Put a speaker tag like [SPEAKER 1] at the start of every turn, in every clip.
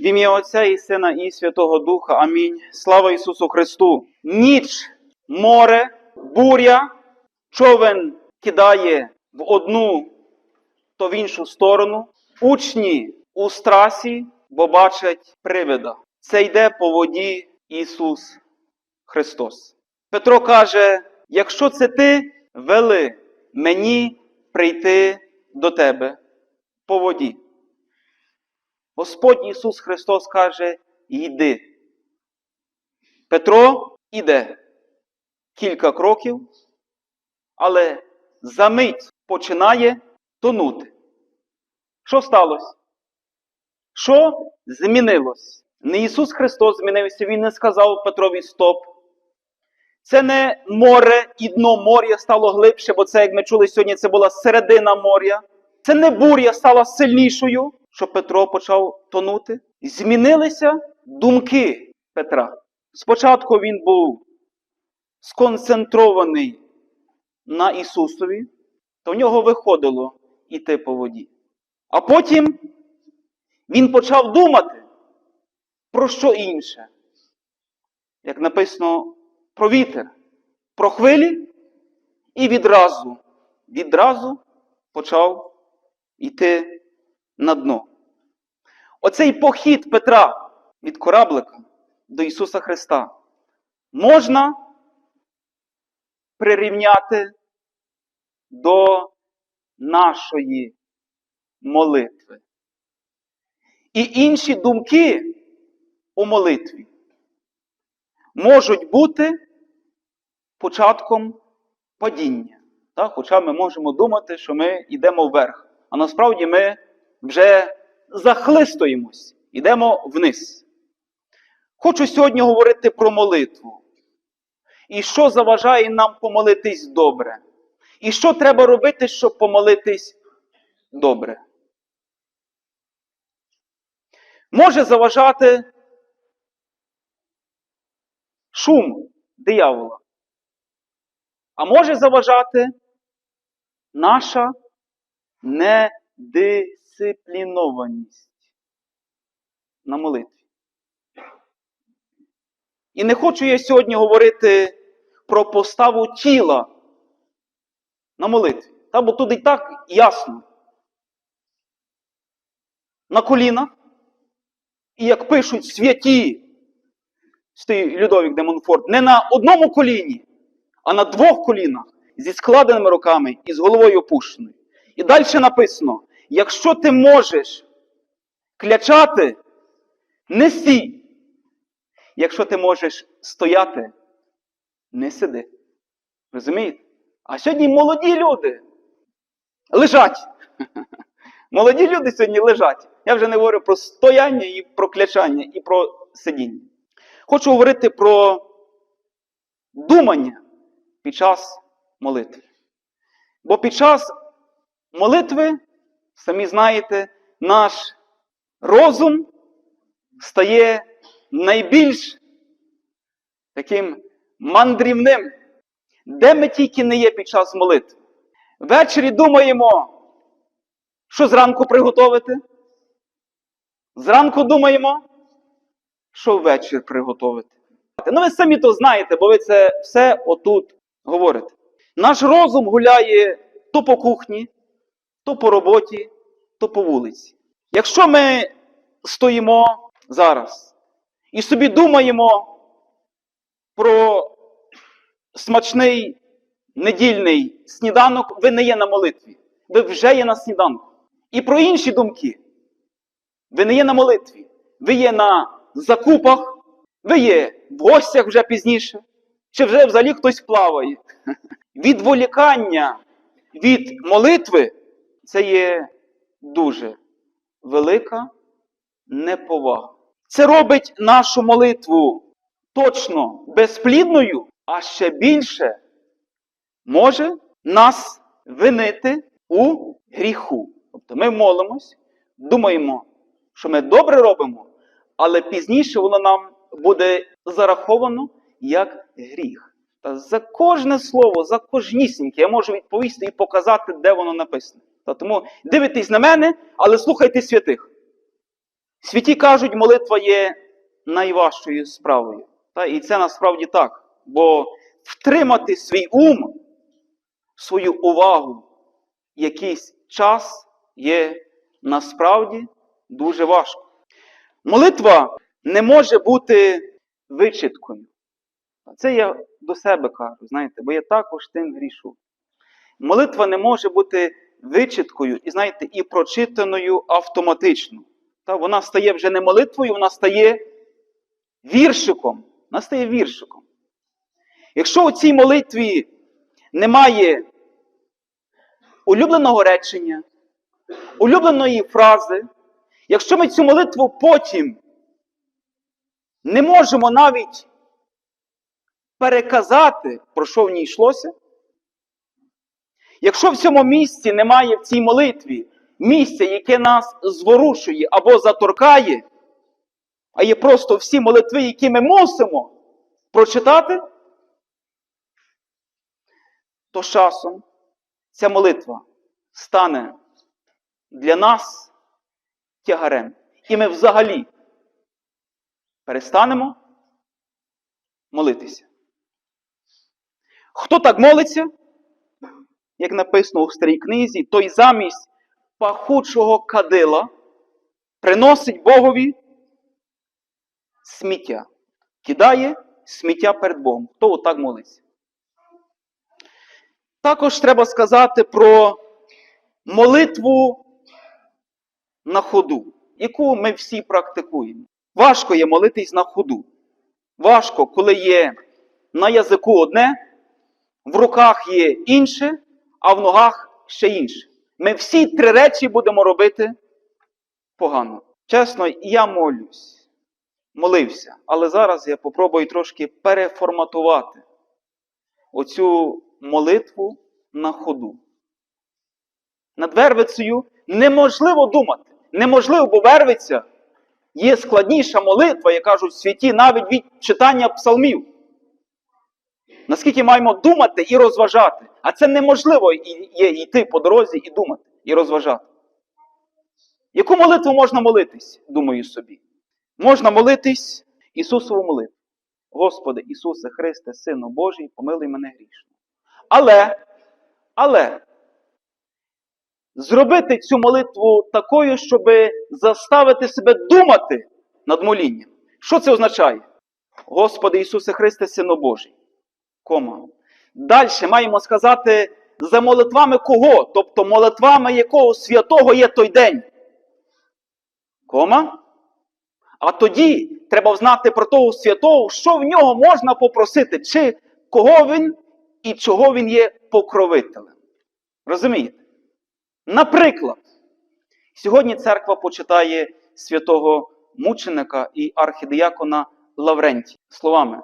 [SPEAKER 1] В ім'я Отця і Сина і Святого Духа. Амінь. Слава Ісусу Христу! Ніч, море, буря, човен кидає в одну, то в іншу сторону. Учні у страсі, бо бачать привида. Це йде по воді Ісус Христос. Петро каже: якщо це ти, вели мені прийти до тебе по воді. Господь Ісус Христос каже: йди. Петро іде кілька кроків, але за мить починає тонути. Що сталося? Що змінилось? Не Ісус Христос змінився, Він не сказав Петрові стоп. Це не море і дно моря стало глибше, бо це, як ми чули сьогодні, це була середина моря. Це не буря стала сильнішою, що Петро почав тонути. Змінилися думки Петра. Спочатку він був сконцентрований на Ісусові, то в нього виходило йти по воді. А потім він почав думати про що інше. Як написано про вітер, про хвилі, і відразу, відразу почав йти на дно. Оцей похід Петра від кораблика до Ісуса Христа можна прирівняти до нашої молитви. І інші думки у молитві можуть бути початком падіння. Так? Хоча ми можемо думати, що ми йдемо вверх. А насправді ми вже захлистуємось, йдемо вниз. Хочу сьогодні говорити про молитву. І що заважає нам помолитись добре? І що треба робити, щоб помолитись добре? Може заважати шум диявола. А може заважати наша недисциплінованість на молитві. І не хочу я сьогодні говорити про поставу тіла на молитві. Та, бо тут і так ясно. На колінах, і як пишуть святі, Людовік де Монфорт, не на одному коліні, а на двох колінах зі складеними руками і з головою опущеною. І далі написано: якщо ти можеш клячати, не стій. Якщо ти можеш стояти, не сиди. Розумієте? А сьогодні молоді люди лежать. Молоді люди сьогодні лежать. Я вже не говорю про стояння і про клячання, і про сидіння. Хочу говорити про думання під час молитви. Бо під час молитви, самі знаєте, наш розум стає найбільш таким мандрівним, де ми тільки не є під час молитви. Ввечері думаємо, що зранку приготувати. Зранку думаємо, що ввечір приготувати. Ну, ви самі то знаєте, бо ви це все отут говорите. Наш розум гуляє то по кухні, то по роботі, то по вулиці. Якщо ми стоїмо зараз і собі думаємо про смачний недільний сніданок, ви не є на молитві. Ви вже є на сніданку. І про інші думки. Ви не є на молитві. Ви є на закупах, ви є в гостях вже пізніше, чи вже взагалі хтось плаває. Відволікання від молитви це є дуже велика неповага. Це робить нашу молитву точно безплідною, а ще більше може нас винити у гріху. Тобто ми молимось, думаємо, що ми добре робимо, але пізніше воно нам буде зараховано як гріх. Та за кожне слово, за кожнісіньке я можу відповісти і показати, де воно написано. Та тому дивитесь на мене, але слухайте святих. Святі кажуть, молитва є найважчою справою. Та, і це насправді так. Бо втримати свій ум, свою увагу якийсь час є насправді дуже важко. Молитва не може бути вичиткою. Це я до себе кажу, знаєте, бо я також тим грішу. Молитва не може бути вичиткою і, знаєте, і прочитаною автоматично. Та вона стає вже не молитвою, вона стає віршиком. Вона стає віршиком. Якщо у цій молитві немає улюбленого речення, улюбленої фрази, якщо ми цю молитву потім не можемо навіть переказати, про що в ній йшлося, якщо в цьому місці немає в цій молитві місця, яке нас зворушує або заторкає, а є просто всі молитви, які ми мусимо прочитати, то часом ця молитва стане для нас тягарем. І ми взагалі перестанемо молитися. Хто так молиться, як написано у старій книзі, той замість пахучого кадила приносить Богові сміття. Кидає сміття перед Богом. Хто отак молиться? Також треба сказати про молитву на ходу, яку ми всі практикуємо. Важко є молитись на ходу. Важко, коли є на язику одне, в руках є інше, а в ногах ще інше. Ми всі три речі будемо робити погано. Чесно, я молюсь, молився, але зараз я попробую трошки переформатувати оцю молитву на ходу. Над Вервицею неможливо думати. Неможливо, бо Вервиця є складніша молитва, як кажуть святі, навіть від читання псалмів. Наскільки маємо думати і розважати. А це неможливо є йти по дорозі і думати, і розважати. Яку молитву можна молитись, думаю собі? Можна молитись Ісусову молитву. Господи Ісусе Христе, Сину Божий, помилуй мене грішно. Але, але, зробити цю молитву такою, щоб заставити себе думати над молінням. Що це означає? Господи Ісусе Христе, Сину Божий. Кома. Далі маємо сказати за молитвами кого? Тобто молитвами якого святого є той день. Кома. А тоді треба знати про того святого, що в нього можна попросити, чи кого він і чого він є покровителем. Розумієте? Наприклад, сьогодні церква почитає святого мученика і архідіякона Лаврентія словами,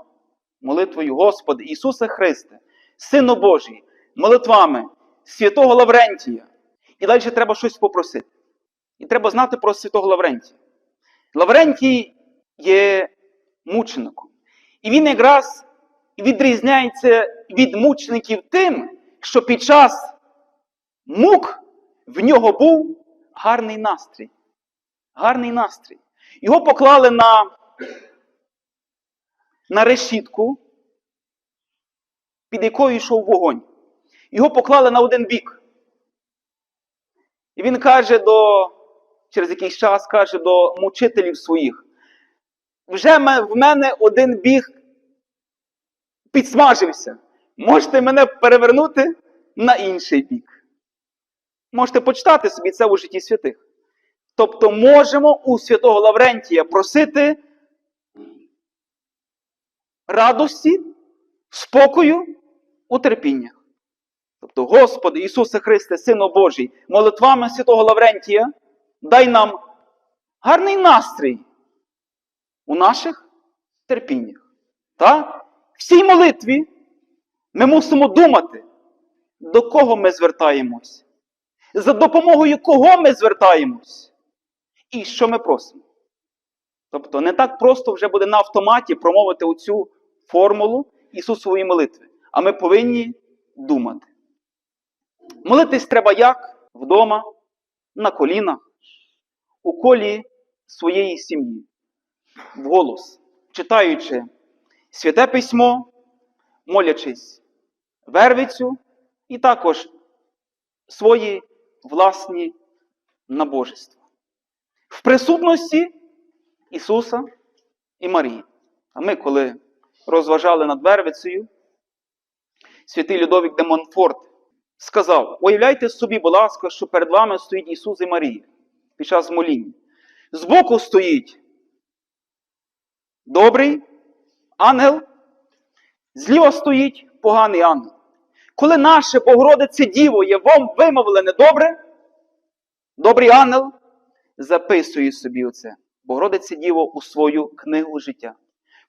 [SPEAKER 1] молитвою Господи Ісусе Христе, Сину Божий, молитвами святого Лаврентія. І далі треба щось попросити. І треба знати про святого Лаврентія. Лаврентій є мучеником. І він якраз відрізняється від мучеників тим, що під час мук в нього був гарний настрій. Гарний настрій. Його поклали на, на решітку, під якою йшов вогонь. Його поклали на один бік. І він каже до, через якийсь час каже до мучителів своїх: вже в мене один біг підсмажився. Можете мене перевернути на інший бік. Можете почитати собі це у житті святих. Тобто можемо у святого Лаврентія просити радості, спокою у терпіннях. Тобто, Господи Ісусе Христе, Сину Божий, молитвами святого Лаврентія, дай нам гарний настрій у наших терпіннях. Та? В цій молитві ми мусимо думати, до кого ми звертаємось, за допомогою кого ми звертаємось, і що ми просимо. Тобто не так просто вже буде на автоматі промовити оцю формулу Ісусової молитви, а ми повинні думати. Молитись треба як? Вдома, на колінах, у колі своєї сім'ї вголос, читаючи святе письмо, молячись вервицю і також свої власні набожества. В присутності Ісуса і Марії. А ми, коли розважали над Вервицею, святий Людовік де Монфорт сказав: уявляйте собі, будь ласка, що перед вами стоїть Ісус і Марія під час моління. Збоку стоїть добрий ангел, зліва стоїть поганий ангел. Коли наше Богородице Діво є вам вимовлене добре, добрий ангел записує собі оце. Богородице Діво у свою книгу життя.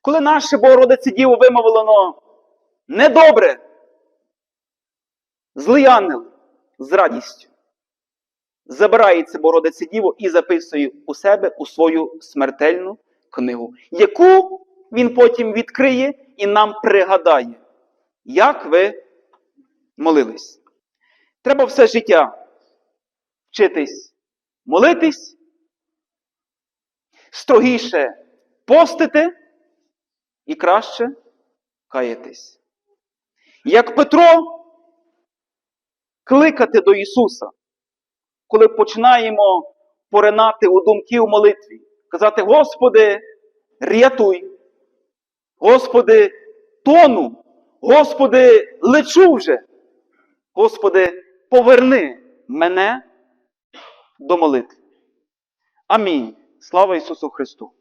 [SPEAKER 1] Коли наше Богородице Діво вимовлено недобре, злий ангел з радістю забирається Богородице Діво і записує у себе у свою смертельну книгу, яку він потім відкриє і нам пригадає, як ви молились. Треба все життя вчитись молитись, строгіше постити і краще каятись. Як Петро кликати до Ісуса, коли починаємо поринати у думки у молитві, казати, Господи, рятуй, Господи, тону, Господи, лечу вже, Господи, поверни мене до молитви. Амінь. Слава Ісусу Христу!